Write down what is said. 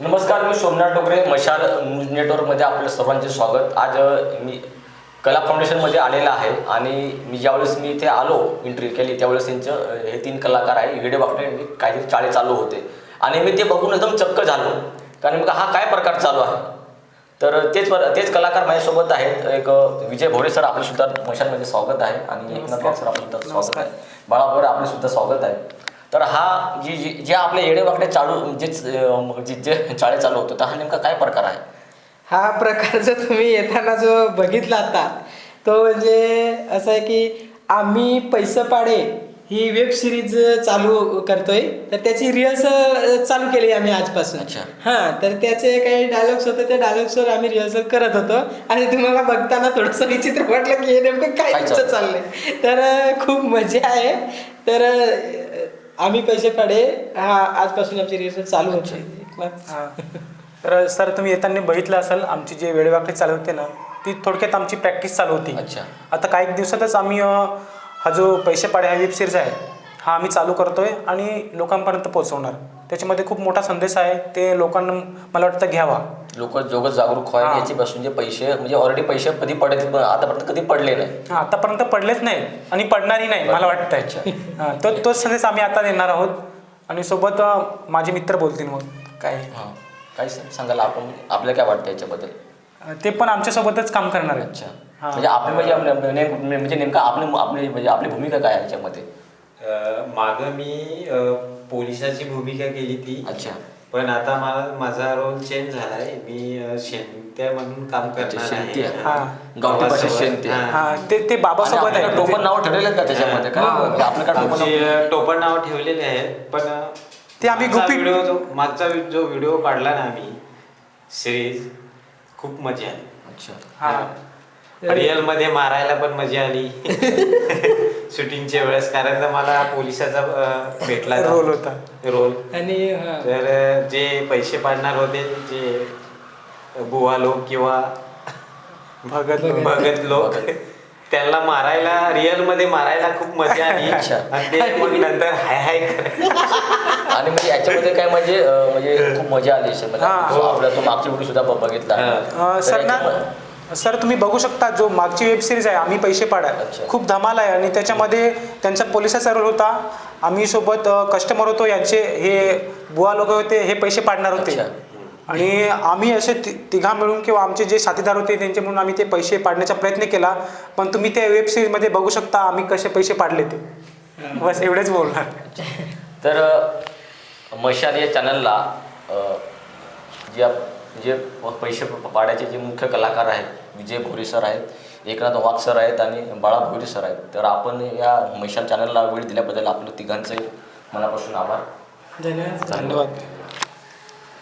नमस्कार मी सोमनाथ डोकरे मशाल न्यूज नेटवर्कमध्ये आपलं सर्वांचे स्वागत. आज मी कला फाउंडेशनमध्ये आलेला आहे आणि मी ज्यावेळेस मी इथे आलो एंट्री केली त्यावेळेस त्यांचं हे तीन कलाकार आहे व्हिडिओ बघणे काहीतरी चाळे चालू होते. आणि मी ते बघून एकदम चक्क झालो. कारण मग हा काय प्रकार चालू आहे? तर तेच तेच कलाकार माझ्यासोबत आहेत. एक विजय भोरे सर आपलं सुद्धा मशालमध्ये स्वागत आहे. आणि एकनाथ सर आपलं सुद्धा स्वागत आहे. बाळा भोरे आपलं सुद्धा स्वागत आहे. तर हा जी जी जे आपले येडे वाकडे चालू जे जे जे चाळे चालू होतं तर हा नेमका काय प्रकार आहे? हा प्रकार जो तुम्ही येताना जो बघितला आता तो म्हणजे असं आहे की आम्ही पैसे पाडे ही वेब सिरीज चालू करतोय तर त्याची रिहर्सल चालू केली आम्ही आजपासून. अच्छा. हां तर त्याचे काही डायलॉग्स होते त्या डायलॉग्सवर आम्ही रिहर्सल करत होतो. आणि तुम्हाला बघताना थोडंसं विचित्र वाटलं की हे नेमकं काय चाललंय. तर खूप मजा आहे. तर आम्ही पैसे पाडे हा आजपासून आमची रिहर्सल चालू होते. हा. तर सर तुम्ही येताना बघितलं असेल आमची जे वेळेवाकडे चालू होते ना ती थोडक्यात आमची प्रॅक्टिस चालू होती. अच्छा. आता काही दिवसातच आम्ही अ, हा जो पैसे पाडे हा वेब सिरीज आहे हा आम्ही चालू करतोय आणि लोकांपर्यंत पोहोचवणार. त्याच्यामध्ये खूप मोठा संदेश आहे ते लोकांना मला वाटतं घ्यावा. लोक जोगत जागरूक व्हावे हा. याची पासून जे पैसे म्हणजे ऑलरेडी पैसे कधी पडले पण आतापर्यंत कधी पडले नाही. हा, आतापर्यंत पडलेच नाही आणि पडणारही नाही मला वाटतंय. हा, तो तोच संदेश आम्ही आता देणार आहोत. आणि सोबत अ, माझे मित्र बोलतील मग. काय? हां काय सा- सांगाल आपण? आपल्याला काय वाटतं याच्याबद्दल? अ, ते पण आमच्यासोबतच काम करणार आहेत. अच्छा. हा. म्हणजे आपली म्हणजे आपलं- नेम- म्हणजे नेमका आपली आपली म्हणजे आपली भूमिका काय आहे याच्यामध्ये? मागं मी अ, पोलिसाची भूमिका केली ती. अच्छा. पण आता मला माझा रोल चेंज झालाय मी शेंत्या म्हणून काम करणार शेंती आहे. हा. गावठी भाषेत गावासोबत. शेंती आहे. हा. हा ते ते बाबासोबत आहे टोपण नाव ठरलेलं आहे का त्याच्यामध्ये काय. म्हणजे आपल्याकडे टोपण आमची नाव- टोपण नाव ठेवलेले आहेत पण ते आम्ही मागचा गुपित- व्हिडिओ जो मागचा जो व्हिडिओ काढला ना आम्ही सिरीज खूप मजा आली अच्छा हा रिअलमध्ये मारायला पण मजा आली शूटिंगच्या वेळेस कारण मला पोलिसाचा अ, भेटला रोल होता रोल आणि हा तर जे पैसे पाडणार होते जे बुवा लोक किंवा भगत भगत. भगत लोक त्यांना मारायला रिअलमध्ये मारायला खूप मजा आली अच्छा. आणि ते मग नंतर हाय हाय आणि म्हणजे याच्यामध्ये काय म्हणजे अं, म्हणजे खूप मजा आली हा. आपला तो मागची व्हिडिओ सुद्धा ब- बघितला हा. अ, तर सर ना याच्यामध्ये- सर तुम्ही बघू शकता जो मागची वेब सिरीज आहे आम्ही पैसे पाडा. खूप धमाल आहे आणि त्याच्यामध्ये त्यांचा पोलिसाचा रोल होता. आम्ही सोबत कस्टमर होतो यांचे हे बुवा लोक होते हे पैसे पाडणार होते. आणि आम्ही असे ति- तिघा मिळून किंवा आमचे जे साथीदार होते त्यांचे म्हणून आम्ही ते पैसे पाडण्याचा प्रयत्न केला. पण तुम्ही त्या वेब सिरीजमध्ये बघू शकता आम्ही कसे पैसे पाडले ते. बस एवढेच बोलणार. तर मशाल या चॅनलला जे जे पैसे पाडायचे जे मुख्य कलाकार आहेत विजय भोरे सर आहेत एकनाथ वाघ सर आहेत आणि बाळा भोईर सर आहेत. तर आपण या मशाल चॅनलला वेळ दिल्याबद्दल आपलं तिघांचे मनापासून आभार. धन्यवाद. धन्यवाद.